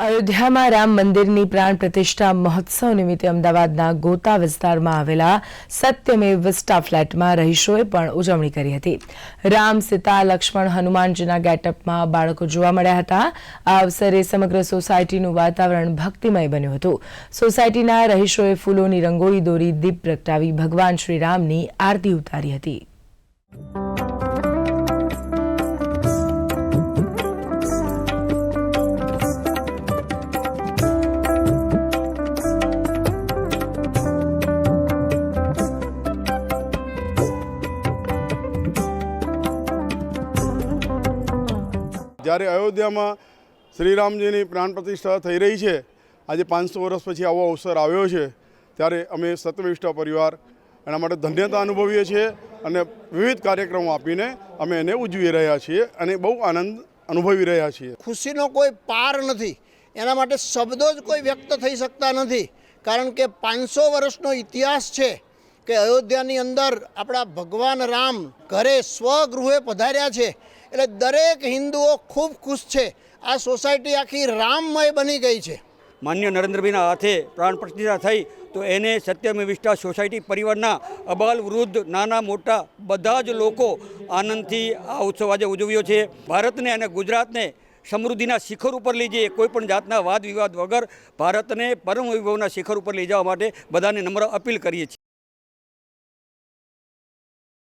અયોધ્યામાં રામ મંદિરની પ્રાણ પ્રતિષ્ઠા મહોત્સવ નિમિત્તે અમદાવાદના ગોતા વિસ્તારમાં આવેલા સત્યમેવ વિસ્ટા ફ્લેટમાં રહીશોએ પણ ઉજવણી કરી હતી. રામ, સીતા, લક્ષ્મણ, હનુમાનજીના ગેટઅપમાં બાળકો જોવા મળ્યા હતા. આ અવસરે સમગ્ર સોસાયટીનું વાતાવરણ ભક્તિમય બન્યું હતું. સોસાયટીના રહીશોએ ફૂલોની રંગોળી દોરી દીપ પ્રગટાવી ભગવાન શ્રી રામની આરતી ઉતારી હતી. જ્યારે અયોધ્યામાં શ્રીરામજીની પ્રાણ પ્રતિષ્ઠા થઈ રહી છે, આજે પાંચસો વર્ષ પછી આવો અવસર આવ્યો છે, ત્યારે અમે સત્યનિષ્ઠા પરિવાર એના માટે ધન્યતા અનુભવીએ છીએ અને વિવિધ કાર્યક્રમો આપીને અમે એને ઉજવી રહ્યા છીએ અને બહુ આનંદ અનુભવી રહ્યા છીએ. ખુશીનો કોઈ પાર નથી. એના માટે શબ્દો જ કોઈ વ્યક્ત થઈ શકતા નથી. કારણ કે પાંચસો વર્ષનો ઇતિહાસ છે કે અયોધ્યાની અંદર આપણા ભગવાન રામ ઘરે સ્વગૃહે પધાર્યા છે. એટલે દરેક હિન્દુઓ ખૂબ ખુશ છે. આ સોસાયટી આખી રામમય બની ગઈ છે. માન્ય નરેન્દ્રભાઈના હાથે પ્રાણ પ્રતિષ્ઠા થઈ તો એને સત્યમે વિષ્ટા સોસાયટી પરિવારના અબાલ વૃદ્ધ, નાના મોટા બધા જ લોકો આનંદથી આ ઉત્સવ આજે ઉજવ્યો છે. ભારતને અને ગુજરાતને સમૃદ્ધિના શિખર ઉપર લઈ જઈએ કોઈપણ જાતના વાદ વિવાદ વગર ભારતને પરમ વૈભવના શિખર ઉપર લઈ જવા માટે બધાને નમ્ર અપીલ કરીએ છીએ.